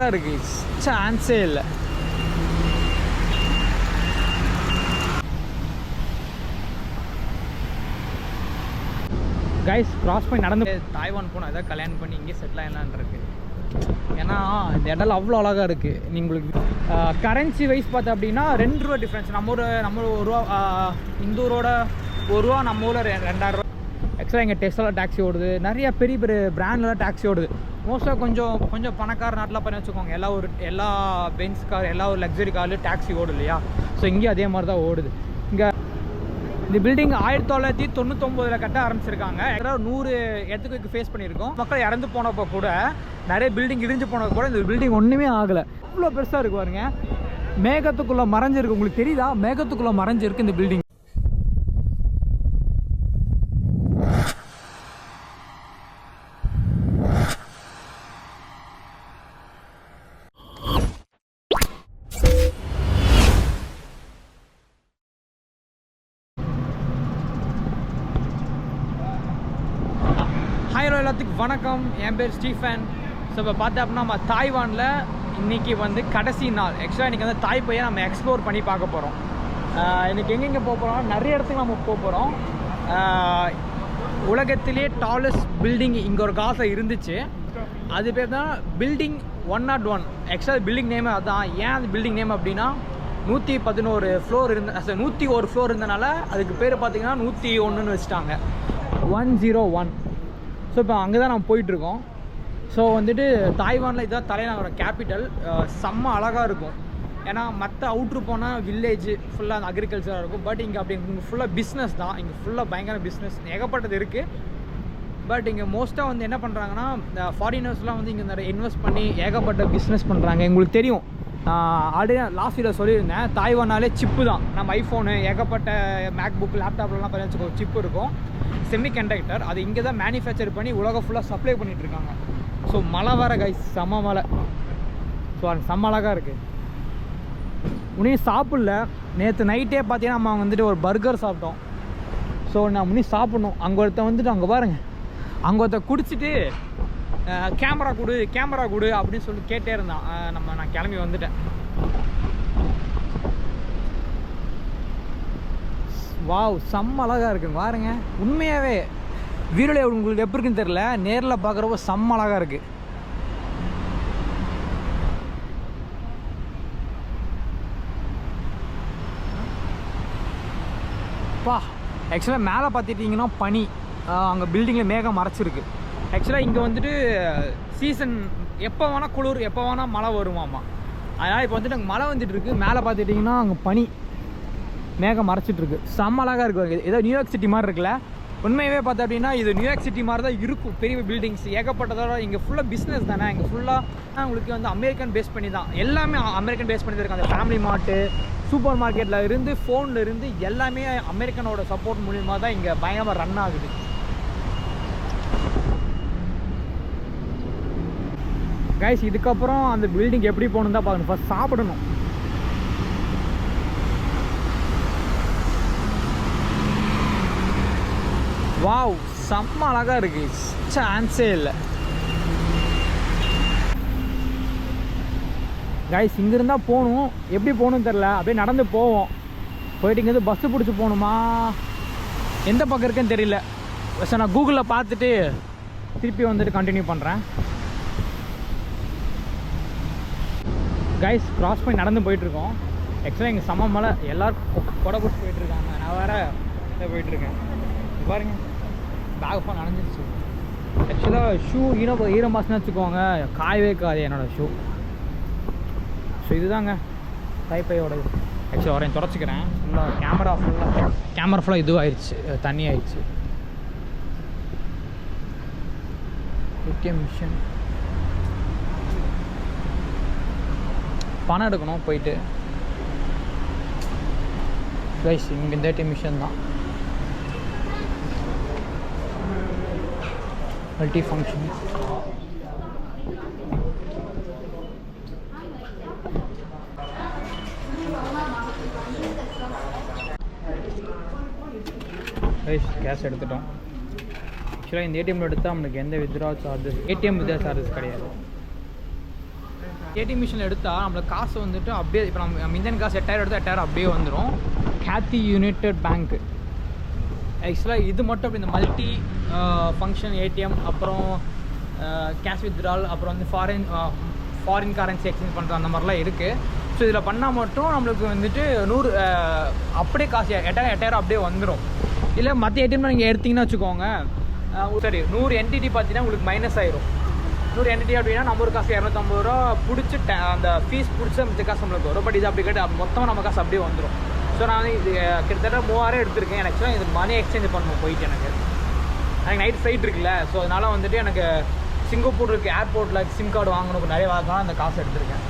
தான் இருக்கு. சான்ஸே இல்லை. கைஸ் கிராஸ் பண்ணி நடந்து தாய்வான் போனால் ஏதாவது கல்யாணம் பண்ணி இங்கே செட்டில் ஆகலான் இருக்கு. ஏன்னா இந்த இடம் அவ்வளோ அழகாக இருக்குது உங்களுக்கு கரன்சி வைஸ் பார்த்தா அப்படின்னா ரெண்டு ரூபா டிஃப்ரென்ஸ் நம்ம ஊர் நம்ம ஒரு ரூபா இந்தூரோட ஒரு ரூபா நம்ம ஊரில் ரெ ரெண்டாயிரம் ரூபா. ஆக்சுவலாக இங்கே டெஸ்ட்லாம் டாக்ஸி ஓடுது. நிறைய பெரிய பெரிய பிராண்ட்லாம் டாக்ஸி ஓடுது. மோஸ்ட்டாக கொஞ்சம் கொஞ்சம் பணக்கார நாட்டில் பண்ணி வச்சுக்கோங்க. எல்லா ஒரு எல்லா பென்ஸ் கார் எல்லா ஒரு லக்ஸரி கார்லையும் டாக்ஸி ஓடும் இல்லையா? ஸோ இங்கேயும் அதே மாதிரி தான் ஓடுது. இங்கே இந்த பில்டிங் ஆயிரத்தி தொள்ளாயிரத்தி தொண்ணூத்தொம்பதில் கட்ட ஆரம்பிச்சிருக்காங்க. ஏதாவது நூறு இடத்துக்கு ஃபேஸ் பண்ணியிருக்கோம். மக்கள் இறந்து போனப்போ கூட நிறைய பில்டிங் இடிஞ்சு போனப்போ கூட இந்த பில்டிங் ஒன்றுமே ஆகலை. இவ்வளோ பெருசாக இருக்கு பாருங்க. மேகத்துக்குள்ளே மறைஞ்சிருக்கு. உங்களுக்கு தெரியுதா? மேகத்துக்குள்ளே மறைஞ்சிருக்கு இந்த பில்டிங் என் பேர் ஸ்டீஃபன். ஸோ இப்போ பார்த்தா அப்படின்னா நம்ம தாய்வானில் இன்றைக்கி வந்து கடைசி நாள். ஆக்சுவலாக இன்றைக்கி வந்து தாய் பையன் நம்ம எக்ஸ்ப்ளோர் பண்ணி பார்க்க போகிறோம் இன்றைக்கி எங்கெங்கே போக போகிறோம் நிறைய இடத்துக்கு நம்ம போக போகிறோம் உலகத்திலே டாலஸ்ட் பில்டிங் இங்கே ஒரு காலத்தில் இருந்துச்சு. அது பேர் தான் பில்டிங் ஒன் நாட் ஒன் ஆக்சுவலாக பில்டிங் நேம் அதுதான் ஏன் அந்த பில்டிங் நேம் அப்படின்னா நூற்றி பதினோரு ஃப்ளோர் இருந்த நூற்றி ஒரு ஃப்ளோர் இருந்தனால அதுக்கு பேர் பார்த்தீங்கன்னா நூற்றி ஒன்றுன்னு வச்சுட்டாங்க. ஒன் ஜீரோ ஒன் ஸோ இப்போ அங்கே தான் நம்ம போயிட்டுருக்கோம். ஸோ வந்துட்டு தாய்வானில் இதுதான் தலைநகரம் கேபிட்டல் செம்ம அழகாக இருக்கும். ஏன்னா மற்ற அவுட்ரு போனால் வில்லேஜ் ஃபுல்லாக அந்த அக்ரிகல்ச்சராக இருக்கும். பட் இங்கே அப்படி இங்கே ஃபுல்லாக பிஸ்னஸ் தான். இங்கே ஃபுல்லாக பயங்கர பிஸ்னஸ் ஏகப்பட்டது இருக்குது பட் இங்கே மோஸ்ட்டாக வந்து என்ன பண்ணுறாங்கன்னா இந்த ஃபாரினர்ஸ்லாம் வந்து இங்கே நிறைய இன்வெஸ்ட் பண்ணி ஏகப்பட்ட பிஸ்னஸ் பண்ணுறாங்க எங்களுக்கு தெரியும். ஆல்ரெடி லாஸ்ட் வீடியோ சொல்லியிருந்தேன். தாய்வானாலே சிப்பு தான். நம்ம ஐஃபோனு ஏகப்பட்ட மேக் புக் லேப்டாப்லாம் பண்ணி சிப்பு இருக்கும். செமி கண்டக்டர் அது இங்கே தான் மேனுஃபேக்சர் பண்ணி உலகம் ஃபுல்லாக சப்ளை பண்ணிகிட்ருக்காங்க இருக்காங்க ஸோ மழை வர கைஸ் செம்ம மழை. ஸோ அது செம்ம அழகாக இருக்குது உனியும் சாப்பிடல. நேற்று நைட்டே பார்த்தீங்கன்னா நம்ம வந்துட்டு ஒரு பர்கர் சாப்பிட்டோம். ஸோ நான் முன்னே சாப்பிட்ணும். அங்கே ஒருத்தன் வந்துட்டு அங்கே பாருங்க. அங்கே ஒருத்தன் குடிச்சிட்டு கேமரா கொடு கேமரா கொடு அப்படின்னு சொல்லி கேட்டே இருந்தான். நம்ம நான் கிளம்பி வந்துட்டேன். வாவ் செம்ம அழகாக இருக்குங்க. பாருங்க உண்மையாகவே வீரலை உங்களுக்கு எப்படி இருக்குன்னு தெரில நேரில் பார்க்குறப்போ செம்ம அழகாக இருக்குது பா ஆக்சுவலாக மேலே பார்த்துட்டிங்கன்னா பனி. அங்கே பில்டிங்கில் மேகம் மறைச்சிருக்கு. ஆக்சுவலாக இங்கே வந்துட்டு சீசன் எப்போ வேணால் குளிர் எப்போ வேணால் மழை வருமாமா. அதனால் இப்போ வந்துட்டு அங்கே மழை வந்துட்டு இருக்கு. மேலே பார்த்துட்டிங்கன்னா அங்கே பனி. மேகம் மறைச்சிட்டு இருக்கு செம்ம அழகாக ஏதோ நியூயார்க் சிட்டி மாதிரி இருக்குல்ல? உண்மையவே பார்த்தா அப்படின்னா இது நியூயார்க் சிட்டி மாதிரி தான் இருக்கும். பெரிய பில்டிங்ஸ் ஏகப்பட்டதோட இங்கே ஃபுல்லாக பிஸ்னஸ் தானே? இங்கே ஃபுல்லாக உங்களுக்கு வந்து அமெரிக்கன் பேஸ் பண்ணி தான். எல்லாமே அமெரிக்கன் பேஸ் பண்ணி தான் இருக்கு அந்த ஃபேமிலி மார்ட்டு சூப்பர் மார்க்கெட்டில் இருந்து ஃபோனில் இருந்து எல்லாமே அமெரிக்கனோட சப்போர்ட் மூலியமாக தான் இங்கே பயங்கரமாக ரன் ஆகுது. கைஸ் இதுக்கப்புறம் அந்த பில்டிங் எப்படி போகணும் தான் பார்க்கணும். ஃபஸ்ட் சாப்பிடணும். வாவ் செம்ம அழகாக இருக்கு. சான்ஸே இல்லை. கைஸ் இங்கிருந்தா போகணும். எப்படி போகணும்னு தெரில அப்படியே நடந்து போவோம். போயிட்டு இங்கேருந்து பஸ்ஸு பிடிச்சி போகணுமா? எந்த பக்கம் இருக்குன்னு தெரியல. சார் நான் கூகுளில் பார்த்துட்டு திருப்பி வந்துட்டு கண்டினியூ பண்ணுறேன் கைஸ் கிராஸ் பண்ணி நடந்து போயிட்டுருக்கோம் ஆக்சுவலாக எங்கள் சம மலை எல்லோரும் கொடை பிடிச்சி போயிட்டுருக்காங்க நான் வேறு போயிட்டுருக்கேன் பாருங்கள் பாருங்க. பேக் ஃபோன் நனைஞ்சிருச்சு ஆக்சுவலாக ஷூ ஈரம் ஈரம் மாசம்னு வச்சுக்கோங்க. காயவே காது என்னோடய ஷூ ஸோ இதுதாங்க. டைப்பையோடது ஆக்சுவலாக வரேன் தொடச்சிக்கிறேன். ஃபுல்லாக கேமரா ஃபுல்லாக கேமரா ஃபுல்லாக இதுவாகிடுச்சு தண்ணி ஆயிடுச்சு. ஏடிஎம் மிஷின் பணம் எடுக்கணும் போயிட்டு. கைஸ் இங்கே இந்த ஏடிஎம் மிஷின் தான். மல்டி ஃபங்க்ஷன் கைஸ் கேஷ் எடுத்துட்டோம். ஆக்சுவலாக இந்த ஏடிஎம்ல எடுத்தால் நம்மளுக்கு எந்த withdraw charges ATM withdraw charges கிடையாது. ஏடிஎம் மிஷினில் எடுத்தால் நம்மளுக்கு காசு வந்துட்டு அப்படியே இப்போ நம்ம நம்ம இந்தியன் காசு எட்டாயிரம் எடுத்தால் எட்டாயிரம் அப்படியே வந்துடும் கேத்தி யுனைடெட் பேங்க்கு ஆக்சுவலாக இது மட்டும் அப்படி இந்த மல்டி ஃபங்க்ஷன் ஏடிஎம் அப்புறம் கேஷ் வித்ட்ரால் அப்புறம் வந்து ஃபாரின் ஃபாரின் கரன்சி எக்ஸ்சேஞ்ச் பண்ணுற அந்த மாதிரிலாம் இருக்குது ஸோ இதில் பண்ணால் மட்டும் நம்மளுக்கு வந்துட்டு நூறு அப்படியே காசு எட்டாயிரம் எட்டாயிரம் அப்படியே வந்துடும் இல்லை மற்ற ஏடிஎம் நீங்கள் எடுத்தீங்கன்னா வச்சுக்கோங்க சரி நூறு என்டிடி பார்த்தீங்கன்னா உங்களுக்கு மைனஸ் ஆயிரும். நூறு என்டிடி அப்படின்னா நம்ம ஒரு காசு இரநூத்தம்பது ரூபா பிடிச்சி அந்த ஃபீஸ் பிடிச்ச மிச்ச காசு நம்மளுக்கு வரும். பட் இது அப்படி கேட்டு மொத்தமாக நம்ம காசு அப்படியே வந்துடும் ஸோ நான் வந்து இது கிட்டத்தட்ட மூவாயிரம் எடுத்திருக்கேன். எனக்கு ஆக்சுவலாக இது மணி எக்ஸ்சேஞ்ச் பண்ணணும் போயிட்டு எனக்கு. எனக்கு நைட் ஃப்ளைட் இருக்குல்ல ஸோ அதனால் வந்துட்டு எனக்கு சிங்கப்பூர் இருக்குது ஏர்போர்ட்டில் சிம் கார்டு வாங்கணும் நிறைய வாங்கலாம் அந்த காசு எடுத்திருக்கேன்.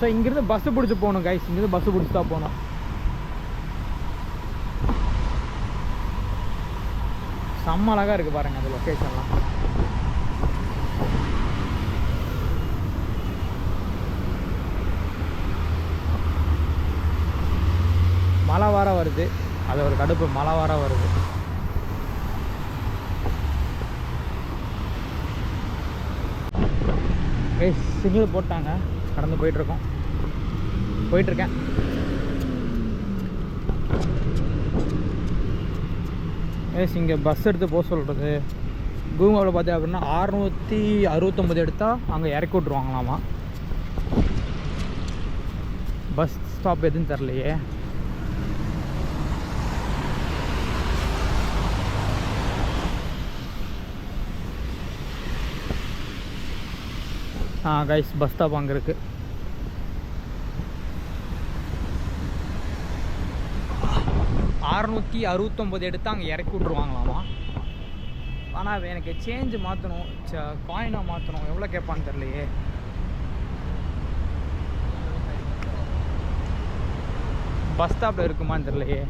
ஸோ இங்கேருந்து பஸ்ஸு பிடிச்சி போகணும் கைஸ் இங்கேருந்து பஸ்ஸு பிடிச்சி தான் போகணும். செம்ம அழகாக இருக்குது பாருங்கள் அந்த லொக்கேஷன்லாம் மழை வர வருது. அது ஒரு கடுப்பு மழை வர வருது சிக்னல் போட்டாங்க. கடந்து போயிட்டுருக்கோம். போயிட்டுருக்கேன். எஸ் இங்கே பஸ் எடுத்து போக சொல்கிறது கூகுளில் பார்த்தேன் அப்படின்னா அறுநூற்றி அறுபத்தொம்பது எடுத்தால் அங்கே இறக்கி விட்ருவாங்களாமா பஸ் ஸ்டாப் எதுவும் தெரிலையே கைஸ் பஸ் ஸ்டாப் அங்கே இருக்குது அறநூற்றி அறுபத்தொம்பது எடுத்து அங்கே இறக்கி விட்ருவாங்களாமா ஆனால் எனக்கு சேஞ்சு மாற்றணும் காயினாக மாற்றணும் எவ்வளோ கேட்பான்னு தெரிலையே பஸ் ஸ்டாப்பில் இருக்குமான்னு தெரிலையே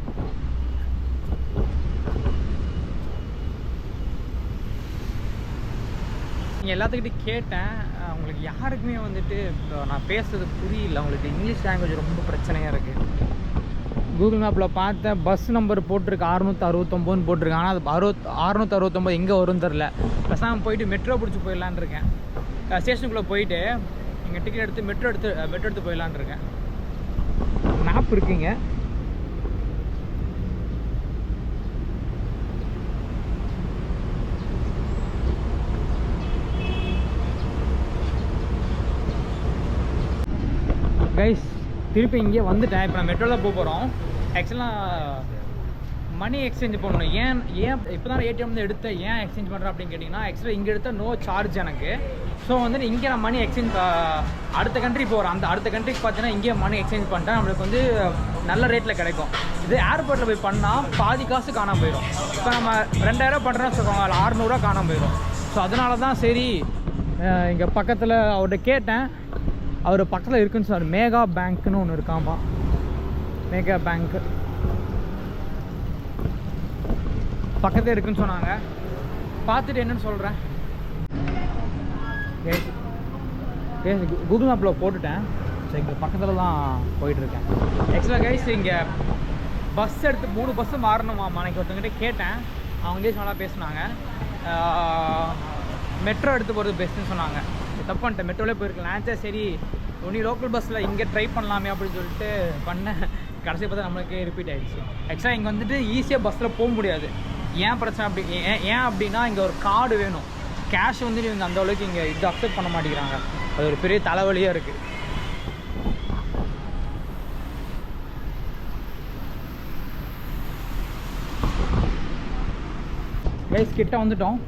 நீங்கள் எல்லாத்துக்கிட்டையும் கேட்டேன். உங்களுக்கு யாருக்குமே வந்துட்டு இப்போ நான் பேசுறது புரியல. உங்களுக்கு இங்கிலீஷ் லாங்குவேஜ் ரொம்ப பிரச்சனையாக இருக்குது கூகுள் மேப்பில் பார்த்தேன் பஸ் நம்பர் போட்டிருக்கு அறுநூற்றி அறுபத்தொம்போன்னு போட்டிருக்கு. ஆனால் அது அறுபத் அறுநூற்றி அறுபத்தொம்போது எங்கே வரும்னு தெரில பேசாமல் போயிட்டு மெட்ரோ பிடிச்சி போயிடலான்னு இருக்கேன். ஸ்டேஷனுக்குள்ளே போயிட்டு இங்கே டிக்கெட் எடுத்து மெட்ரோ எடுத்து மெட்ரோ எடுத்து போயிடலான்னு இருக்கேன். மேப் இருக்குங்க கைஸ் திருப்பி இங்கே வந்துட்டேன். இப்போ நான் மெட்ரோவில் போக போகிறோம் ஆக்சுவலாக மணி எக்ஸ்சேஞ்ச் பண்ணணும். ஏன் ஏன் இப்போ தான் ஏடிஎம் எடுத்தேன் ஏன் எக்ஸ்சேஞ்ச் பண்ணுறேன் அப்படின்னு கேட்டிங்கன்னா ஆக்சுவலாக இங்கே எடுத்தால் நோ சார்ஜ் எனக்கு. ஸோ வந்துட்டு இங்கே நான் மணி எக்ஸ்சேஞ்ச் அடுத்த கண்ட்ரி போகிறேன் அந்த அடுத்த கண்ட்ரிக்கு பார்த்தீங்கன்னா இங்கேயே மணி எக்ஸ்சேஞ்ச் பண்ணிட்டேன் நம்மளுக்கு வந்து நல்ல ரேட்டில் கிடைக்கும். இது ஏர்போர்ட்டில் போய் பண்ணால் பாதி காசு காணாம போயிடும். இப்போ நம்ம ரெண்டாயிரம் பண்ணுறோம்னு சொல்லுவாங்க அதில் அறுநூறுவா காணாமல் போயிடும். ஸோ அதனால தான் சரி இங்கே பக்கத்தில் அவர்கிட்ட கேட்டேன். அவர் பக்கத்தில் இருக்குன்னு சொன்னார். மேகா பேங்க்னு ஒன்று இருக்காமா மேகா பேங்க்கு பக்கத்தில் இருக்குன்னு சொன்னாங்க. பார்த்துட்டு என்னன்னு சொல்கிறேன் கூகுள் மேப்பில் போட்டுட்டேன். ஸோ இங்கே பக்கத்தில் தான் போயிட்டுருக்கேன். ஆக்சுவலாக கைஸ் இங்கே பஸ் எடுத்து மூணு பஸ்ஸு மாறணுமா அன்றைக்கி ஒருத்தங்கிட்ட கேட்டேன். அவங்க இங்கிலீஷ் நல்லா பேசுனாங்க. மெட்ரோ எடுத்து போகிறது பெஸ்ட்டுன்னு சொன்னாங்க. தப்பு பண்ணிட்டேன். மெட்ரோலே போயிருக்கலாம். நினச்சா சரி ஒன்லி லோக்கல் பஸ்ஸில் இங்கே ட்ரை பண்ணலாமே அப்படின்னு சொல்லிட்டு பண்ணேன் கடைசி பார்த்தா நம்மளுக்கு ரிப்பீட் ஆகிடுச்சு ஆக்சுவலாக இங்கே வந்துட்டு ஈஸியாக பஸ்ஸில் போக முடியாது. ஏன் பிரச்சனை அப்படி ஏன் ஏன் அப்படின்னா இங்கே ஒரு கார்டு வேணும். கேஷ் வந்துட்டு இவங்க அந்த அளவுக்கு இங்கே இது அக்செப்ட் பண்ண மாட்டேங்கிறாங்க. அது ஒரு பெரிய தலைவலியாக இருக்குது கைஸ் கிட்ட வந்துட்டோம்.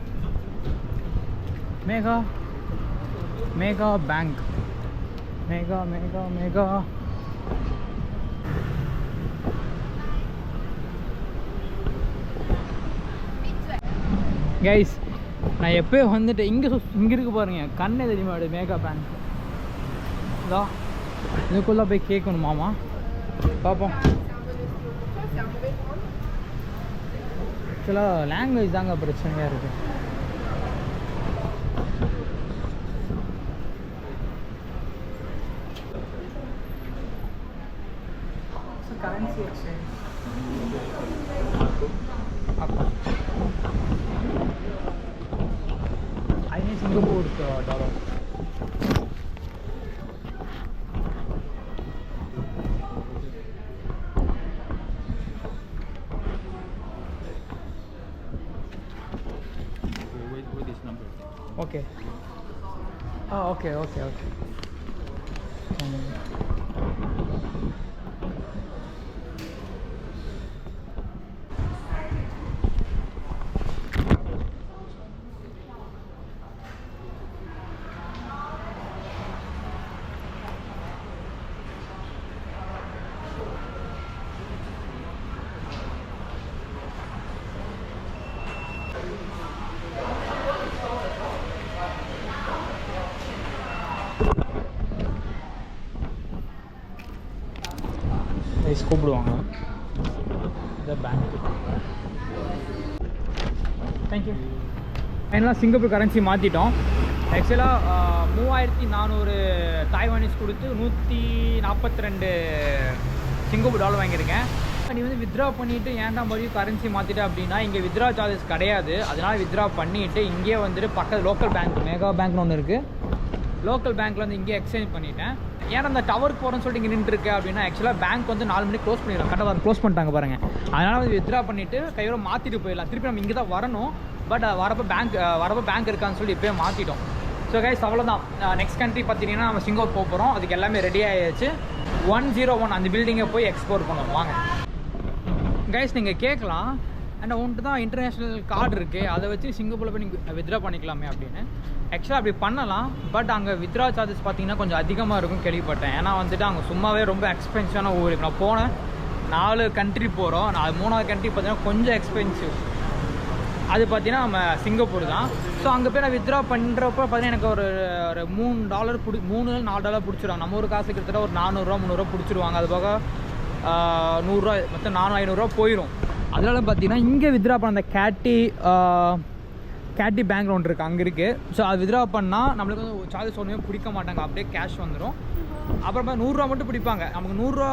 Mega mega bank mega mega mega guys நான் எப்போயோ வந்துட்டு இங்கே சு இங்கே இருக்கு பாருங்க. கண்ணே தெரியுமா அப்படி மேகா பேங்க் இதா இதுக்குள்ளே போய் கேட்கணுமாமா பார்ப்போம் ஆக்சுவலாக லாங்குவேஜ் தாங்க பிரச்சனையாக இருக்குது Okay. Oh, okay, okay, okay. Um, கூப்பிடுவாங்க. இந்த பேங்க் தேங்க்யூ ஃபைனலாக சிங்கப்பூர் கரன்சி மாற்றிட்டோம் ஆக்சுவலாக மூவாயிரத்தி நானூறு தாய்வானிஸ் கொடுத்து நூற்றி நாற்பத்தி ரெண்டு சிங்கப்பூர் டாலர் வாங்கியிருக்கேன். நீ வந்து வித்ட்ரா பண்ணிவிட்டு ஏன்டா மறுபடியும் கரன்சி மாற்றிட்ட அப்படின்னா இங்கே வித்ட்ரா சார்ஜஸ் கிடையாது. அதனால் வித்ட்ரா பண்ணிவிட்டு இங்கேயே வந்துட்டு பக்கத்து லோக்கல் பேங்க் மெகா பேங்க்னு ஒன்று இருக்குது லோக்கல் பேங்க்கில் வந்து இங்கேயே எக்ஸ்சேஞ்ச் பண்ணிட்டேன். ஏன்னா அந்த டவருக்கு போகிறேன்னு சொல்லிட்டு இங்கே நின்றுருக்கு அப்படின்னா ஆக்சுவலாக பேங்க் வந்து நாலு மணிக்கு க்ளோஸ் பண்ணிடலாம் கரெக்டாக க்ளோஸ் பண்ணிட்டாங்க பாருங்கள் அதனால் வந்து வித்ரா பண்ணிவிட்டு கையோட மாற்றிட்டு போயிடலாம். திருப்பி நம்ம இங்கே தான் வரணும் பட் வரப்போ பேங்க் வரப்போ பேங்க் இருக்கான்னு சொல்லி இப்போயே மாற்றிட்டோம் ஸோ கைஸ் அவ்வளோதான் நெக்ஸ்ட் கண்ட்ரி பார்த்தீங்கன்னா நம்ம சிங்கப்பூர் போக போகிறோம் அதுக்கு எல்லாமே ரெடி ஆகிடுச்சு ஒன் ஜீரோ ஒன் அந்த பில்டிங்கை போய் எக்ஸ்போர்ட் பண்ணுவோம் வாங்க. கைஸ் நீங்கள் கேட்கலாம் அண்ட் உன்ட்டு தான் இன்டர்நேஷ்னல் கார்டு இருக்குது அதை வச்சு சிங்கப்பூரில் போய் நீங்கள் வித்ட்ரா பண்ணிக்கலாமே அப்படின்னு. ஆக்சுவலாக அப்படி பண்ணலாம். பட் அங்கே வித்ட்ரா சார்ஜஸ் பார்த்தீங்கன்னா கொஞ்சம் அதிகமாக இருக்கும் கேள்விப்பட்டேன். ஏன்னா வந்துட்டு அங்கே சும்மாவே ரொம்ப எக்ஸ்பென்சிவான ஊர். நான் போனேன். நாலு கண்ட்ரி போகிறோம் நான் மூணாவது கண்ட்ரி பார்த்தீங்கன்னா கொஞ்சம் எக்ஸ்பென்சிவ் அது பார்த்தீங்கன்னா நம்ம சிங்கப்பூர் தான். ஸோ அங்கே போய் நான் வித்ட்ரா பண்ணுறப்ப பார்த்தீங்கன்னா எனக்கு ஒரு ஒரு மூணு டாலர் பிடி மூணு நாலு டாலர் பிடிச்சிருவாங்க நம்ம ஒரு காசு கிட்டத்தட்ட ஒரு நானூறுரூவா முந்நூறுரூவா பிடிச்சிருவாங்க. அது போக நூறுரூவா மொத்தம் நானூறு ஐநூறுரூவா போயிடும் அதனால பார்த்தீங்கன்னா இங்கே வித்ட்ரா பண்ண அந்த கேட்டி கேட்டி பேங்க் லோன் இருக்குது அங்கே இருக்குது ஸோ அது வித்ட்ரா பண்ணால் நம்மளுக்கு வந்து சார்ஜஸ் ஒன்றுமே பிடிக்க மாட்டாங்க. அப்படியே கேஷ் வந்துடும் அப்புறமா நூறுரூவா மட்டும் பிடிப்பாங்க. நமக்கு நூறுரூவா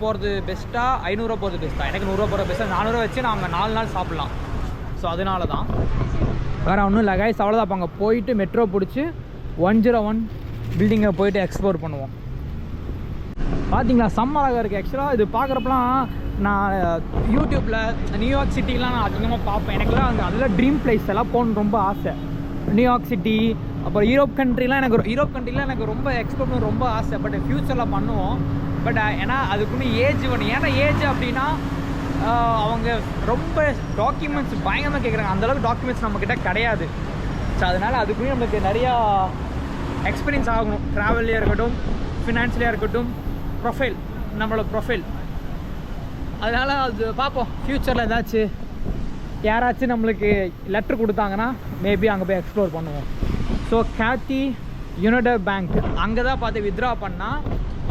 போகிறது பெஸ்ட்டாக ஐநூறுரூவா போகிறது பெஸ்ட்டாக எனக்கு நூறுரூவா போகிறது பெஸ்ட்டாக நானூறுரூவா வச்சு நம்ம நாலு நாள் சாப்பிட்லாம். ஸோ அதனால தான் வேறு ஒன்றும் இல்லை கைஸ் அவ்வளோதான் அப்போ அங்கே போயிட்டு மெட்ரோ பிடிச்சி ஒன் ஜீரோ ஒன் பில்டிங்கை போயிட்டு எக்ஸ்ப்ளோர் பண்ணுவோம். பார்த்தீங்களா செம்ம அழகாக இருக்குது ஆக்சுவலாக இது பார்க்குறப்பலாம் நான் யூடியூப்பில் நியூயார்க் சிட்டிலாம் நான் அதிகமாக பார்ப்பேன். எனக்குலாம் அங்கே அதில் ட்ரீம் பிளேஸ் எல்லாம் போகணுன்னு ரொம்ப ஆசை. நியூயார்க் சிட்டி அப்புறம் யூரோப் கண்ட்ரிலாம் எனக்கு யூரோப் கண்ட்ரிலாம் எனக்கு ரொம்ப எக்ஸ்ப்ளோர் பண்ண ரொம்ப ஆசை. பட் ஃப்யூச்சரில் பண்ணுவோம். பட் ஏன்னா அதுக்குன்னு ஏஜ் வேணும். ஏன்னா ஏஜ் அப்படின்னா அவங்க ரொம்ப டாக்குமெண்ட்ஸ் பயங்கரமாக கேட்குறாங்க அந்தளவுக்கு டாக்குமெண்ட்ஸ் நம்மக்கிட்ட கிடையாது. ஸோ அதனால் அதுக்குள்ளேயும் நம்மளுக்கு நிறையா எக்ஸ்பீரியன்ஸ் ஆகணும். ட்ராவல்லையாக இருக்கட்டும் ஃபினான்ஷியலாக இருக்கட்டும் ப்ரொஃபைல் நம்மளோட ப்ரொஃபைல் அதனால் அது பார்ப்போம். ஃப்யூச்சரில் ஏதாச்சும் யாராச்சும் நம்மளுக்கு லெட்ரு கொடுத்தாங்கன்னா மேபி அங்கே போய் எக்ஸ்ப்ளோர் பண்ணுவோம். ஸோ கேத்தி யுனைடெட் பேங்க் அங்கே தான் பார்த்து வித்ட்ரா பண்ணால்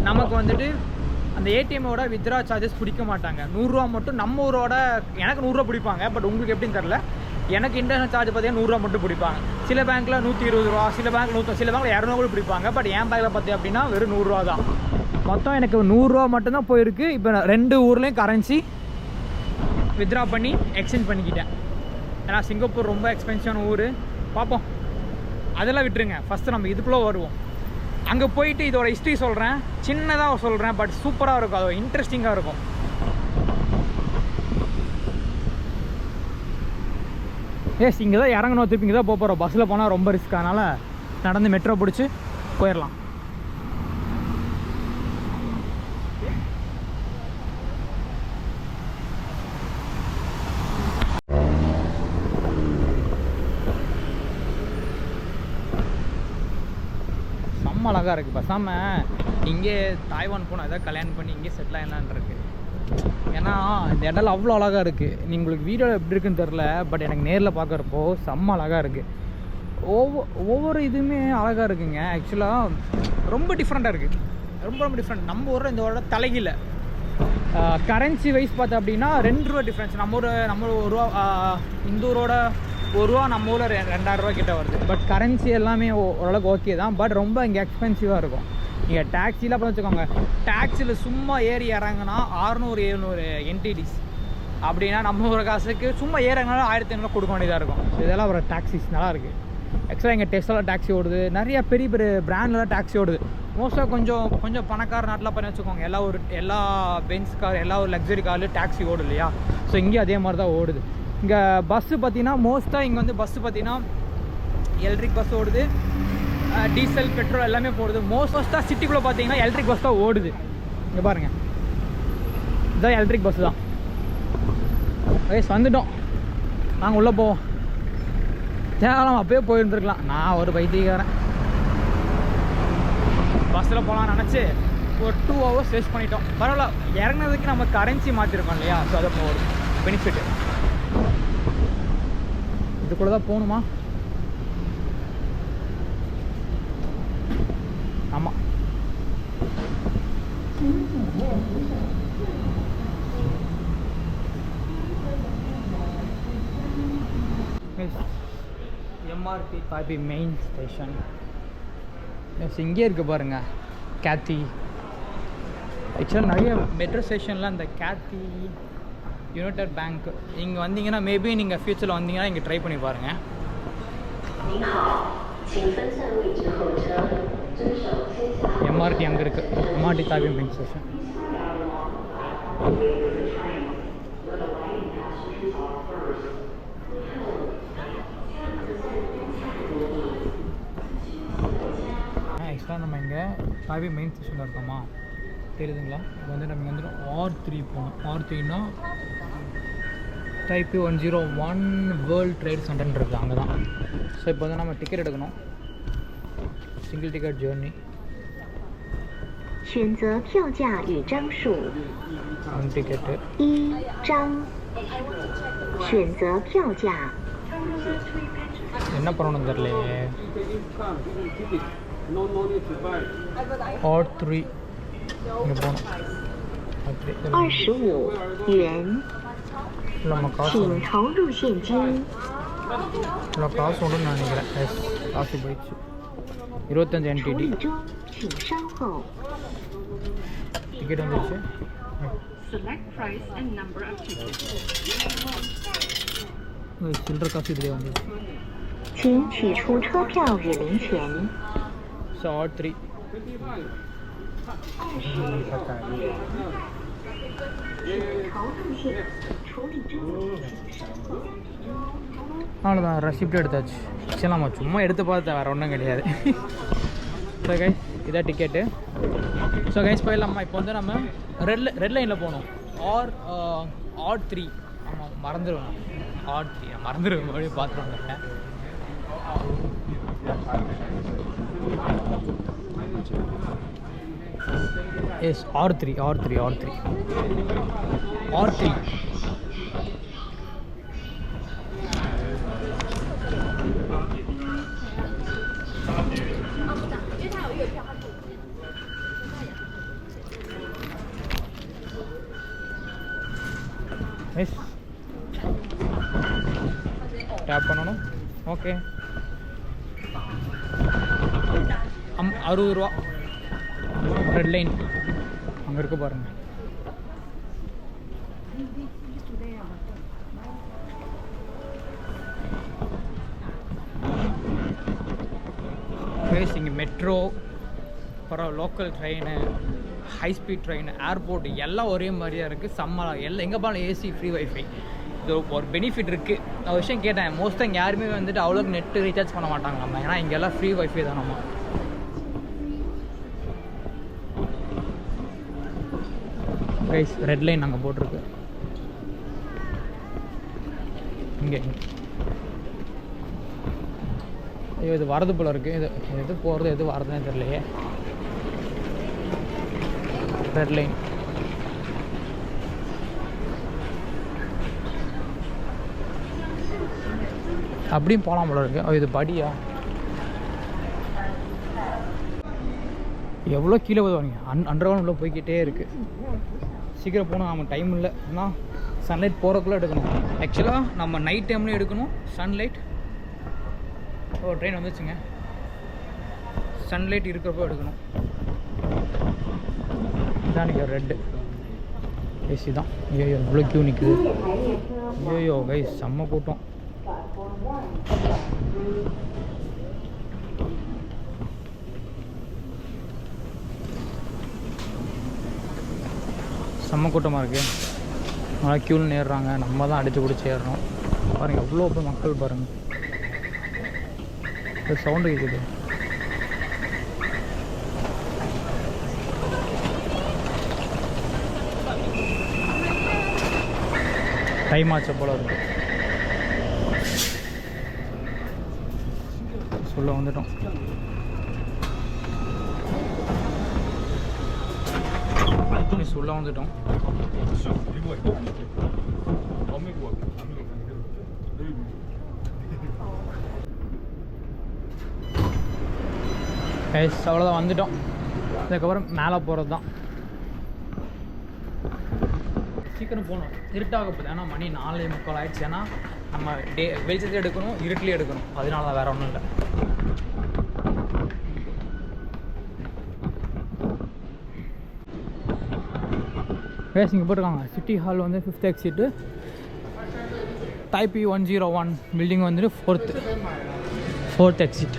நமக்கு வந்துட்டு அந்த ஏடிஎம்மோட வித்ட்ரா சார்ஜஸ் பிடிக்க மாட்டாங்க. நூறுரூவா மட்டும் நம்ம ஊரோட எனக்கு நூறுரூவா பிடிப்பாங்க பட் உங்களுக்கு எப்படின்னு தெரில எனக்கு இன்டர்னல் சார்ஜ் பார்த்தீங்கன்னா நூறுரூவா மட்டும் பிடிப்பாங்க. சில பேங்க்கில் நூற்றி இருபது ரூபா சில பேங்க் நூற்றி சில பேங்க்கில் இரநூறு கூட பிடிப்பாங்க. பட் என் பேங்க்கில் பார்த்தி அப்படின்னா வெறும் நூறுரூவா தான். மொத்தம் எனக்கு நூறுரூவா மட்டும்தான் போயிருக்கு. இப்போ நான் ரெண்டு ஊர்லேயும் கரன்சி வித்ட்ரா பண்ணி எக்ஸ்சேஞ்ச் பண்ணிக்கிட்டேன். ஏன்னா சிங்கப்பூர் ரொம்ப எக்ஸ்பென்சிவான ஊர். பார்ப்போம். அதெல்லாம் விட்டுருங்க. ஃபஸ்ட்டு நம்ம இதுக்குள்ளே வருவோம். அங்கே போயிட்டு இதோட ஹிஸ்ட்ரி சொல்கிறேன் சின்னதாக சொல்கிறேன் பட் சூப்பராக இருக்கும். அது இன்ட்ரெஸ்டிங்காக இருக்கும். எஸ் இங்கே தான் இறங்கணும் திருப்பி இங்கே தான் போக போகிறோம் பஸ்ஸில் போனால் ரொம்ப ரிஸ்க் அதனால் நடந்து மெட்ரோ பிடிச்சி போயிடலாம் செம்ம அழகாக இருக்குது பசாமல் இங்கே தாய்வான் போனால் ஏதாவது கல்யாணம் பண்ணி இங்கே செட்டில் ஆகலான் இருக்குது ஏன்னா இந்த இடம் அவ்வளோ அழகாக இருக்குது நீ உங்களுக்கு வீடியோவில் எப்படி இருக்குன்னு தெரில பட் எனக்கு நேரில் பார்க்குறப்போ செம்ம அழகாக இருக்குது ஒவ்வொரு ஒவ்வொரு இதுவுமே அழகாக இருக்குங்க. ஆக்சுவலாக ரொம்ப டிஃப்ரெண்ட்டாக இருக்குது ரொம்ப ரொம்ப டிஃப்ரெண்ட் நம்ம ஊரில் இந்த ஊரோட தலைகில கரன்சி வைஸ் பார்த்தா அப்படின்னா ரெண்டு ரூபா டிஃப்ரென்ஸ் நம்ம ஊர் நம்ம ஒரு ரூபா இந்த ஊரோட ஒரு ரூபா நம்ம ஊரில் ரெ ரெண்டாயிரம் ரூபா கிட்ட வருது. பட் கரன்சி எல்லாமே ஓரளவுக்கு ஓகே தான். பட் ரொம்ப இங்கே எக்ஸ்பென்சிவாக இருக்கும். நீங்கள் டேக்ஸியில் அப்புறம் வச்சுக்கோங்க. டேக்ஸியில் சும்மா ஏறி இறங்குனா அறநூறு எழுநூறு என்டிடிஸ் அப்படின்னா நம்ம ஒரு காசுக்கு சும்மா ஏறங்கனாலும் ஆயிரத்தி ஐநூறு கொடுக்க வேண்டியதாக இருக்கும். இதெல்லாம் ஒரு டாக்ஸிஸ் நல்லா இருக்குது ஆக்சுவலாக எங்கள் டெஸ்ட்டில் டாக்ஸி ஓடுது. நிறைய பெரிய பெரிய பிராண்ட்லாம் டாக்ஸி ஓடுது. மோஸ்ட்டாக கொஞ்சம் கொஞ்சம் பணக்கார நாட்டில் பண்ணி வச்சுக்கோங்க. எல்லா ஒரு எல்லா பென்ஸ் கார் எல்லா ஒரு லக்ஸரி கார்லேயும் டாக்ஸி ஓடும் இல்லையா? ஸோ இங்கேயும் அதே மாதிரி தான் ஓடுது. இங்கே பஸ்ஸு பார்த்தீங்கன்னா மோஸ்ட்டாக இங்கே வந்து பஸ்ஸு பார்த்தீங்கன்னா எலக்ட்ரிக் பஸ் ஓடுது. டீசல் பெட்ரோல் எல்லாமே போடுது. மோஸ்ட்டாக சிட்டிக்குள்ளே பார்த்தீங்கன்னா எலக்ட்ரிக் பஸ் தான் ஓடுது. இங்கே பாருங்கள் இதுதான் எலக்ட்ரிக் பஸ் தான். வயசு வந்துட்டோம். நாங்கள் உள்ளே போவோம். தேவலாம் அப்பயே போயிருந்துருக்கலாம். நான் ஒரு பைத்தியக்காரன். பஸ்ஸில் போகலான்னு நினச்சி ஒரு டூ ஹவர்ஸ் வேஸ்ட் பண்ணிட்டோம். பரவாயில்ல இறங்குனதுக்கு நம்ம கரன்சி மாற்றிருக்கோம் இல்லையா? ஸோ அது ஒரு பெனிஃபிட் இதுக்குள்ளே தான் போகணுமா ஆமாம் MRT Taipei main station S இங்கே இருக்குது பாருங்கள் கேத்தி ஆக்சுவலாக நிறைய மெட்ரோ ஸ்டேஷனில் அந்த கேத்தி யுனைடெட் பேங்க் இங்கே வந்தீங்கன்னா மேபி நீங்கள் ஃப்யூச்சரில் வந்தீங்கன்னா இங்கே ட்ரை பண்ணி பாருங்கள் எம்ஆர்டி அங்கே இருக்குது எம்ஆர்டி தாவி மெயின் ஸ்டேஷன் ஆக்சுவலாக நம்ம இங்கே தாய்பி மெயின் ஸ்டேஷனில் இருக்கோமா? தெரியுதுங்களா? இப்போ வந்து நம்ம வந்து ஆர் த்ரீ போகணும். R த்ரீனா Taipei one zero one world trade சென்டர்ன்னு இருக்குது அங்கே தான் ஸோ இப்போ வந்து நம்ம டிக்கெட் எடுக்கணும். Single ticket journey 选择票价与张数 one ticket 一张，选择票价 என்ன பண்ணணும் தெரியலையே ஆர் த்ரீ இங்கே போகணும் ஆர் த்ரீ 二十五元， நம்ம காசு 请投入现金。 இல்லை காசு உண்டுன்னு நான் நினைக்கிறேன் எஸ் காசு போயிடுச்சு இருபத்தஞ்சு 处 என்டிடி 理中， 请稍后。 டிக்கெட் வந்துருச்சு Select price and number of tickets. ம், சில்லற காசு இதுலேயே வந்துருச்சு 请取出车票与零钱。 ஸோ ஆர் த்ரீ அவ்வளோதான் ரெசிப்ட் எடுத்தாச்சு சரி நம்ம சும்மா எடுத்து பார்த்தா வேறு ஒன்றும் கிடையாது ஸோ கைஸ் இதான் டிக்கெட்டு ஸோ கைஸ் போயிடலாமா? இப்போ வந்து நம்ம ரெட் ரெட் லைனில் போகணும். ஆர் ஆர் த்ரீ ஆமாம் மறந்துடுவேன் ஆர் த்ரீ மறந்துடுவேன் மறுபடியும் பார்த்துருவாங்க yes R three R three R three R three okay um அறுபது ரூபா. ரெட் லைன் அங்கே இருக்க பாருங்க. ப்ளேஸ் இங்கே மெட்ரோ அப்புறம் local train high speed train airport எல்லாம் ஒரே மாதிரியாக இருக்குது செம்ம எல்லாம் எங்கே போனாலும் ஏசி ஃப்ரீ வைஃபை ஒரு பெனிஃபிட் இருக்குது நான் விஷயம் கேட்டேன் மோஸ்ட்டாக இங்கே யாருமே வந்துட்டு அவ்வளோக்கு நெட்டு ரீசார்ஜ் பண்ண மாட்டாங்க நம்ம ஏன்னா இங்கெல்லாம் ஃப்ரீ வைஃபை தான் நம்ம. கைஸ் ரெட் லைன் நாங்கள் போட்டிருக்கு. இங்கே. ஐயோ இது வரது போல இருக்கு. இது எது போகிறது எது வரதுன்னு தெரியலையே. ரெட் லைன் அப்படியும் போகலாம் போல இருக்கு. இது படியா? எவ்வளோ கீழே போதுவாங்க அன் அண்டர் கிரவுண்ட் போய்கிட்டே இருக்கு. சீக்கிரம் போகணும் ஆமாம் டைம் இல்லை. ஏன்னா சன்லைட் போகிறக்குள்ளே எடுக்கணும். ஆக்சுவலாக நம்ம நைட் டைம்லேயும் எடுக்கணும். சன்லைட் ஓ ட்ரெயின் வந்துச்சுங்க. சன்லைட் இருக்கிறப்போ எடுக்கணும். இதான் ஒரு ரெட்டு ஏசி தான். ஐயோ இவ்வளோ கியூ நிற்குது ஐயோ கை செம்ம கூட்டம். செம்ம கூட்டமாக இருக்குது நல்லா க்யூவில் ஏறுறாங்க நம்ம தான் அடித்து பிடிச்சி ஏறுறோம் பாருங்கள் எவ்வளோ போய் மக்கள் பாருங்கள் ஒரு சவுண்டு கேட்குது டைம் ஆச்ச போல இருக்கு. சொல்ல வந்துட்டோம். சொல்ல வந்துட்டோம். கைஸ் அவ்வளோதான் வந்துட்டோம். அதுக்கப்புறம் மேலே போகிறது தான் சீக்கிரம் போகணும். இருட்டாக போகுது. ஏன்னா மணி நாலு முக்கால் ஆயிடுச்சு. ஏன்னா நம்ம டே வெளிச்சத்தில் எடுக்கணும் இருட்டிலே எடுக்கணும். அதனால தான் வேறு ஒன்றும் இல்லை. ரேசிங் போட்டிருக்காங்க. சிட்டி ஹால் வந்து fifth exit Taipei one zero one building வந்துட்டு ஃபோர்த்து ஃபோர்த் எக்ஸிட்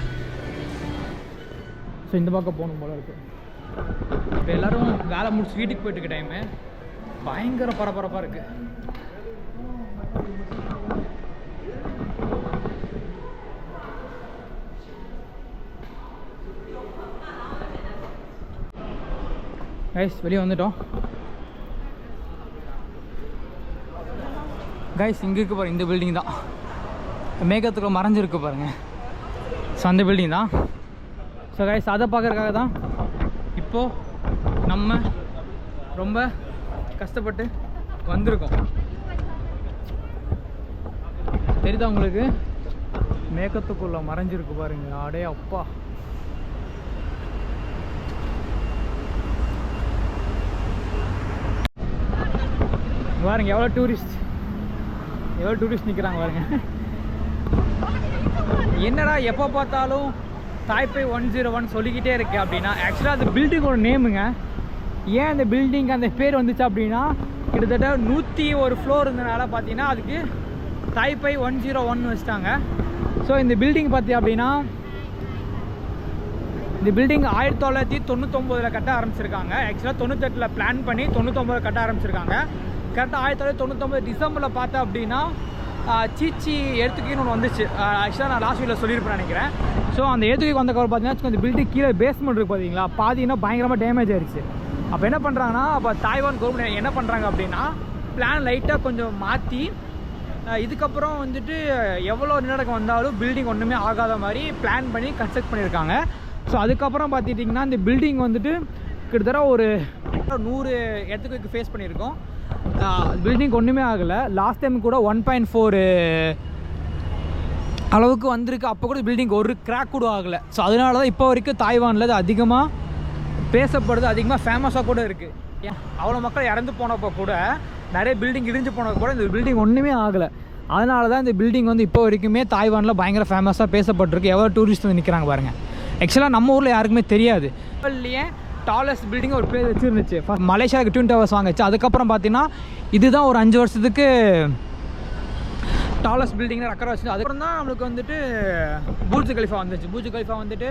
ஸோ இந்த பக்கம் போகணும் போல இருக்குது இப்போ எல்லோரும் வேலை முடிச்சு வீட்டுக்கு போயிட்டு இருக்க டைமு பயங்கர பரபரப்பாக இருக்குது கைஸ் வெளியே வந்துட்டோம். கைஸ் இங்கே இருக்குது பாருங்கள் இந்த பில்டிங் தான். மேகத்துக்குள்ள மறைஞ்சிருக்கு பாருங்கள் ஸோ அந்த பில்டிங் தான். ஸோ கைஸ் அதை பார்க்கறதுக்காக தான் இப்போது நம்ம ரொம்ப கஷ்டப்பட்டு வந்திருக்கோம். தெரியுதா உங்களுக்கு? மேகத்துக்குள்ளே மறைஞ்சிருக்கு பாருங்க. அடே அப்பா. பாருங்க எவ்வளோ டூரிஸ்ட் ஏதோ டூரிஸ்ட் நிற்கிறாங்க பாருங்க. என்னடா எப்போ பார்த்தாலும் தாய்ப்பை ஒன் ஜீரோ ஒன் சொல்லிக்கிட்டே இருக்கு அப்படின்னா ஆக்சுவலாக அந்த பில்டிங்கோட நேமுங்க ஏன் அந்த பில்டிங் அந்த பேர் வந்துச்சு அப்படின்னா கிட்டத்தட்ட நூற்றி ஒரு ஃப்ளோர் இருந்தனால பார்த்தீங்கன்னா அதுக்கு தாய்ப்பை ஒன் ஜீரோ ஒன் வச்சுட்டாங்க. ஸோ இந்த பில்டிங் பார்த்தி அப்படின்னா இந்த பில்டிங் ஆயிரத்தி தொள்ளாயிரத்தி தொண்ணூத்தொம்போதில் கட்ட ஆரம்பிச்சிருக்காங்க. ஆக்சுவலாக தொண்ணூத்தெட்டில் பிளான் பண்ணி தொண்ணூத்தொம்பது கட்ட ஆரம்பிச்சிருக்காங்க. கரெக்டாக ஆயிரத்தி தொள்ளாயிரத்தி தொண்ணூத்தொம்பது டிசம்பரில் பார்த்தா அப்படின்னா சீச்சி எடுத்துக்கின்னு ஒன்று வந்துச்சு. ஆக்சுவலாக நான் லாஸ்ட் வீட்டில் சொல்லியிருப்பேன் நினைக்கிறேன். ஸோ அந்த எடுத்துக்கு வந்த கவர் பார்த்தீங்கன்னா அந்த பில்டிங் கீழே பேஸ்மெண்ட் இருக்குது பார்த்தீங்களா பாதினா பயங்கரமாக டேமேஜ் ஆயிடுச்சு அப்போ என்ன பண்ணுறாங்கன்னா அப்போ தாய்வான் கவர்மெண்ட் என்ன பண்ணுறாங்க அப்படின்னா பிளான் லைட்டாக கொஞ்சம் மாற்றி இதுக்கப்புறம் வந்துட்டு எவ்வளோ நிலநடுக்கம் வந்தாலும் பில்டிங் ஒன்றுமே ஆகாத மாதிரி பிளான் பண்ணி கன்ஸ்ட்ரக்ட் பண்ணியிருக்காங்க. ஸோ அதுக்கப்புறம் பார்த்துட்டிங்கன்னா இந்த பில்டிங் வந்துட்டு கிட்டத்தட்ட ஒரு நூறு இடத்துக்கு ஃபேஸ் பண்ணியிருக்கோம். பில்டிங் ஒன்றுமே ஆகலை. லாஸ்ட் டைம் கூட ஒன் பாயிண்ட் ஃபோரு அளவுக்கு வந்திருக்கு. அப்போ கூட பில்டிங் ஒரு கிராக் கூட ஆகலை. ஸோ அதனால தான் இப்போ வரைக்கும் தாய்வானில் அது அதிகமாக பேசப்படுது. அதிகமாக ஃபேமஸாக கூட இருக்குது ஏன் அவ்வளோ மக்கள் இறந்து போனப்போ கூட நிறைய பில்டிங் இடிஞ்சு போனப்போ கூட இந்த பில்டிங் ஒன்றுமே ஆகலை. அதனால தான் இந்த பில்டிங் வந்து இப்போ வரைக்குமே தாய்வானில் பயங்கர ஃபேமஸாக பேசப்பட்டிருக்கு. எவ்வளோ டூரிஸ்ட் வந்து நிற்கிறாங்க பாருங்கள் ஆக்சுவலாக நம்ம ஊரில் யாருக்குமே தெரியாது. இல்லையே. டாலஸ்ட் பில்டிங் ஒரு பேர் வச்சுருந்துச்சு. மலேசியாவுக்கு ட்வின் டவர்ஸ் வாங்கிச்சு. அதுக்கப்புறம் பார்த்தீங்கன்னா இதுதான் ஒரு அஞ்சு வருஷத்துக்கு டாலஸ்ட் பில்டிங்கில் ரெக்கார்ட் வச்சு அதுக்கப்புறம் தான் நம்மளுக்கு வந்துட்டு பூஜ் கலிஃபா வந்துச்சு. பூஜ் கலிஃபா வந்துட்டு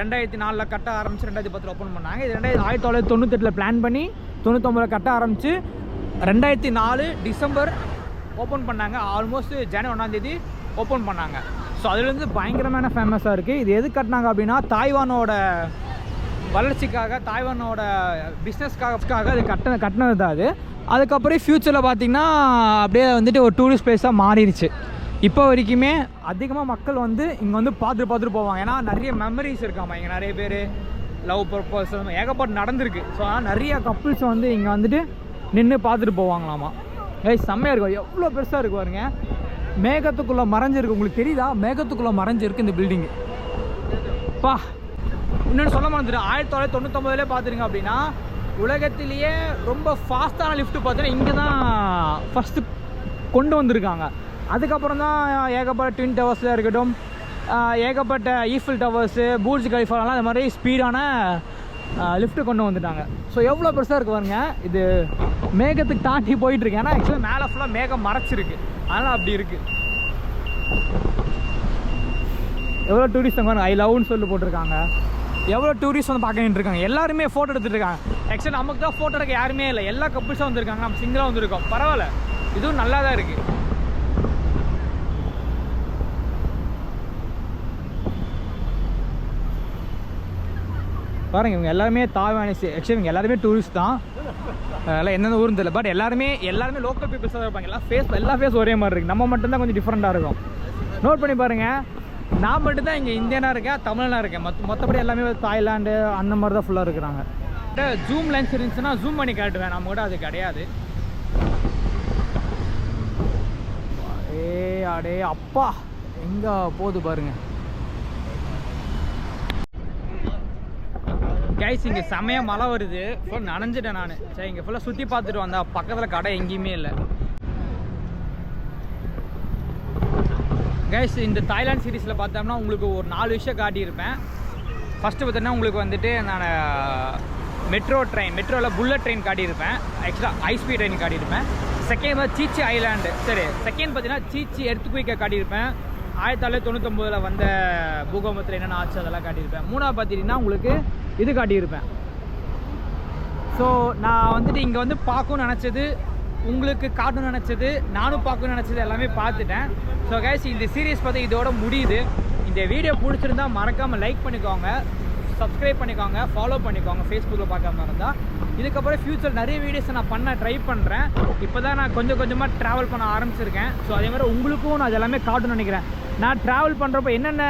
ரெண்டாயிரத்தி நாலில் கட்ட ஆரம்பிச்சு ரெண்டாயிரத்தி பத்தில் ஓப்பன் பண்ணாங்க. இது ரெண்டாயிரத்தி ஆயிரத்தி தொள்ளாயிரத்தி தொண்ணூத்தெட்டில் பிளான் பண்ணி தொண்ணூத்தொம்பதில் கட்ட ஆரம்பிச்சு ரெண்டாயிரத்தி நாலு டிசம்பர் ஓப்பன் பண்ணாங்க. ஆல்மோஸ்ட் ஜனவரி ஒன்றாந்தேதி ஓப்பன் பண்ணாங்க. ஸோ அதுலேருந்து பயங்கரமான ஃபேமஸாக இருக்குது இது எது கட்டினாங்க அப்படின்னா தாய்வானோட வளர்ச்சிக்காக தாய்வானோட பிஸ்னஸ்க்காக அது கட்டின கட்டினது தான் அது. அதுக்கப்புறம் ஃப்யூச்சரில் பார்த்திங்கன்னா அப்படியே வந்துட்டு ஒரு டூரிஸ்ட் பிளேஸாக மாறிடுச்சு. இப்போ வரைக்குமே அதிகமாக மக்கள் வந்து இங்கே வந்து பார்த்துட்டு பார்த்துட்டு போவாங்க. ஏன்னா நிறைய மெமரிஸ் இருக்காமா? இங்கே நிறைய பேர் லவ் பர்பஸ் ஏகப்பட்டு நடந்திருக்கு. ஸோ ஆனால் நிறைய கப்புள்ஸ் வந்து இங்கே வந்துட்டு நின்று பார்த்துட்டு போவாங்களாமா? ஏய் செம்மையாக இருக்கும். எவ்வளோ பெருசாக இருக்கு பாருங்க. மேகத்துக்குள்ளே மறைஞ்சிருக்கு. உங்களுக்கு தெரியுதா? மேகத்துக்குள்ளே மறைஞ்சிருக்கு இந்த பில்டிங்கு பா இன்னொன்று சொல்ல மாதிரி ஆயிரத்தி தொள்ளாயிரத்தி தொண்ணூத்தொம்பதுலேயே பார்த்துருங்க அப்படின்னா உலகத்திலேயே ரொம்ப ஃபாஸ்ட்டான லிஃப்ட் பார்த்தீங்கன்னா இங்கே தான் ஃபஸ்ட்டு கொண்டு வந்திருக்காங்க. அதுக்கப்புறம் தான் ஏகப்பட்ட ட்வின் டவர்ஸில் இருக்கட்டும் ஏகப்பட்ட ஈஃபில் டவர்ஸு பூர்ஜ் கலிஃபாலாம் அந்த மாதிரி ஸ்பீடான லிஃப்ட்டு கொண்டு வந்துட்டாங்க. ஸோ எவ்வளோ பெருசாக இருக்கு பாருங்க. இது மேகத்துக்கு தாண்டி போயிட்டு இருக்கு. ஏன்னா ஆக்சுவலாக மேலே ஃபுல்லாக மேகம் மறைச்சிருக்கு. அதனால் அப்படி இருக்குது எவ்வளோ டூரிஸ்ட் பாருங்க. ஐ லவ்னு சொல்லி போட்டிருக்காங்க. எவ்வளோ டூரிஸ்ட் வந்து பார்க்கிட்டு இருக்காங்க எல்லாருமே ஃபோட்டோ எடுத்துட்டு இருக்காங்க ஆக்சுவலி நமக்கு தான் ஃபோட்டோ எடுக்க யாருமே இல்லை. எல்லா கப்புள்ஸாக வந்திருக்காங்க. நம்ம சிங்கிளாக வந்திருக்கோம். பரவாயில்ல. இதுவும் நல்லா தான் இருக்குது பாருங்க இவங்க எல்லாருமே தாவானிஸ் ஆக்சுவலி இவங்க எல்லாருமே டூரிஸ்ட் தான். அதெல்லாம் எந்தெந்த ஊரும் தெரியல. பட் எல்லாருமே எல்லாருமே லோக்கல் பீப்புள்ஸாக தான் இருப்பாங்க. எல்லாம் ஃபேஸ் எல்லா ஃபேஸ் ஒரே மாதிரி இருக்கு. நம்ம மட்டும்தான் கொஞ்சம் டிஃப்ரெண்ட்டாக இருக்கும். நோட் பண்ணி பாருங்கள் நான் மட்டும்தான் இங்கே இந்தியனாக இருக்கேன் தமிழனாக இருக்கேன். மற்ற மற்றபடி எல்லாமே தாய்லாண்டு அந்த மாதிரி தான் ஃபுல்லாக இருக்கிறாங்க. ஜூம் லென்ஸ் இருந்துச்சுன்னா ஜூம் பண்ணி காட்டுவேன். நம்ம கூட அது கிடையாது. ஏ அடே அப்பா எங்கே போகுது பாருங்கள் கைஸ் இங்கே செமையா மழை வருது. ஃபுல்லாக நனைஞ்சிட்டேன் நான். சரி இங்கே ஃபுல்லாக சுற்றி பார்த்துட்டு வந்தா பக்கத்தில் கடை எங்கேயுமே இல்லை. கேஸ் இந்த தாய்லாந்து சீரீஸில் பார்த்தோம்னா உங்களுக்கு ஒரு நாலு விஷயம் காட்டியிருப்பேன். ஃபஸ்ட்டு பார்த்தோன்னா உங்களுக்கு வந்துட்டு நான் மெட்ரோ ட்ரெயின் மெட்ரோவில் புல்லட் ட்ரெயின் காட்டியிருப்பேன். ஆக்சுவலாக ஹைஸ்பீட் ட்ரெயின் காட்டியிருப்பேன். செகண்ட் வந்து சீச்சி ஐலாண்டு சரி செகண்ட் பார்த்தீங்கன்னா சீச்சி எடுத்து குயிக்கை காட்டியிருப்பேன். ஆயிரத்தி தொள்ளாயிரத்தி தொண்ணூத்தொம்பதில் வந்த பூகம்பத்தில் என்னென்ன ஆச்சு அதெல்லாம் காட்டியிருப்பேன். மூணாவது பார்த்தீங்கன்னா உங்களுக்கு இது காட்டியிருப்பேன். ஸோ நான் வந்துட்டு இங்கே வந்து பார்க்கணும்னு நினச்சது உங்களுக்கு காட்டணும்னு நினச்சது நானும் பார்க்கணும்னு நினச்சது எல்லாமே பார்த்துட்டேன். ஸோ கேஸ் இந்த சீரியஸ் பார்த்து இதோட முடியுது. இந்த வீடியோ பிடிச்சிருந்தா மறக்காமல் லைக் பண்ணிக்கோங்க சப்ஸ்கிரைப் பண்ணிக்கோங்க ஃபாலோ பண்ணிக்கோங்க ஃபேஸ்புக்கில் பார்க்காம இருந்தால் இதுக்கப்புறம் ஃப்யூச்சர் நிறைய வீடியோஸ் நான் பண்ண ட்ரை பண்ணுறேன் இப்போ தான் நான் கொஞ்சம் கொஞ்சமாக ட்ராவல் பண்ண ஆரம்பிச்சிருக்கேன். ஸோ அதே மாதிரி உங்களுக்கும் நான் அது எல்லாமே காட்டணும்னு நினைக்கிறேன். நான் ட்ராவல் பண்ணுறப்ப என்னென்ன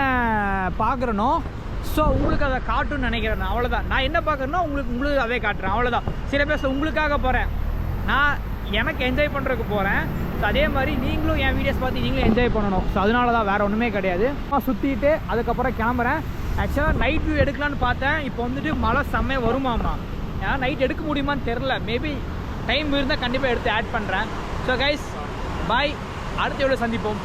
பார்க்குறேனோ ஸோ உங்களுக்கு அதை காட்டும்னு நினைக்கிறேன் நான். அவ்வளோதான் நான் என்ன பார்க்குறேனோ உங்களுக்கு உங்களுக்கு அதே காட்டுறேன். அவ்வளோதான் சில பேர் உங்களுக்காக போகிறேன் நான் எனக்கு என்ஜாய் பண்ணுறதுக்கு போகிறேன் ஸோ அதே மாதிரி நீங்களும் என் வீடியோஸ் பார்த்து நீங்களும் என்ஜாய் பண்ணணும். ஸோ அதனால தான் வேறு ஒன்றுமே கிடையாது. நான் சுற்றிட்டு அதுக்கப்புறம் கிளம்புறேன். ஆக்சுவலாக நைட் வியூ எடுக்கலான்னு பார்த்தேன். இப்போ வந்துட்டு மழை செம்மையா வருமாமா ஏன்னா நைட் எடுக்க முடியுமான்னு தெரில மேபி டைம் இருந்தால் கண்டிப்பாக எடுத்து ஆட் பண்ணுறேன் ஸோ கைஸ் பாய் அடுத்த எவ்வளோ சந்திப்போம்.